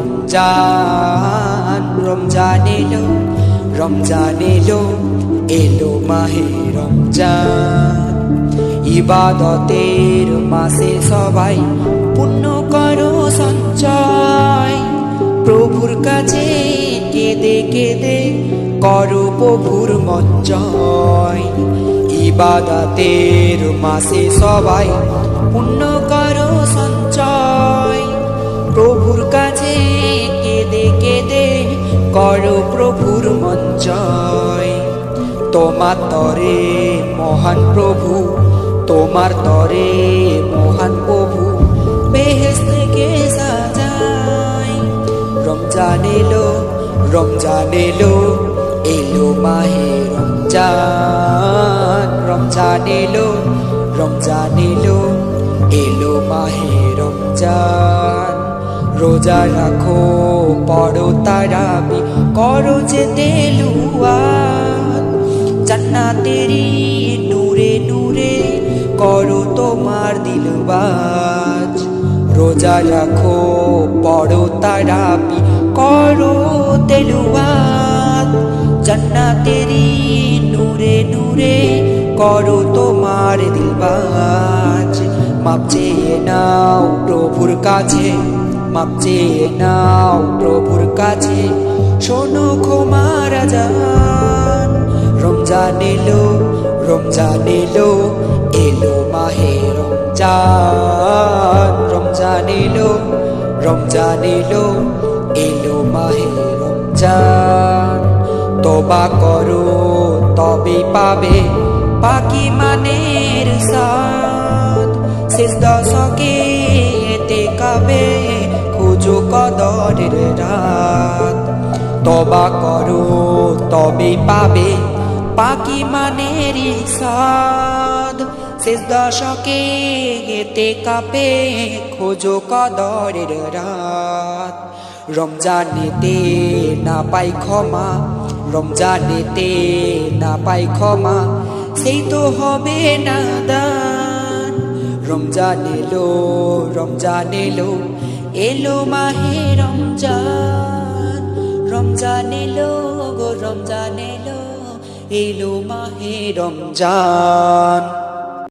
রমজান রমজান এলো রমজান এলো এলো মাহে রমজান ইবাদতের মাসে সবাই পুণ্য করো সঞ্চয়। প্রভুর কাছে কেঁদে কেঁদে করো প্রভুর মঞ্জয় ইবাদতের মাসে সবাই পুণ্য প্রভুর মঞ্জয় তোমার তরে মহান প্রভু, তোমার তরে মহান প্রভু বেহেস থেকে সাজাই। রমজান এলো রমজান এলো এলো মাহে রমজান। রমজান এলো রমজান এলো এলো মাহে রমজান। রোজা রাখো, পড়ো তারাবি করো যে তেলুয়াত জান্নাতেরি নূরে নূরে করো তোমার দিলবাজ। রোজা রাখো, পড়ো তারাবি, করো তেলুয়াত। জান্নাতেরি নূরে নূরে করো তোমার দিলবাজ। মাপ চেয়ে নাও প্রভুর কাছে, মাপ চেয়ে নাও প্রভুর কাছে। শোনো ক্ষমারা যান রমজান এলো রমজান এলো এলো মাহে রমজান। রমজান এলো রমজান এলো এলো মাহে রমজান। তোবা করো তবে পাবে পাকি মানের সাথ শেষ দশকে এতে কাবে খুঁজো কদরের রাত। তবা করো তবে পাবে পাকি মানের সাদ শেষ দশকে এতে কাপে খোঁজো কদরের রাত। রমজানেতে না পাই ক্ষমা, রমজানেতে না পাই ক্ষমা, সেই তো হবে না দান। রমজান এলো রমজান এলো এলো মাহে রমজান রমজান এলো গো রমজান এলো এলো মাহে রমজান।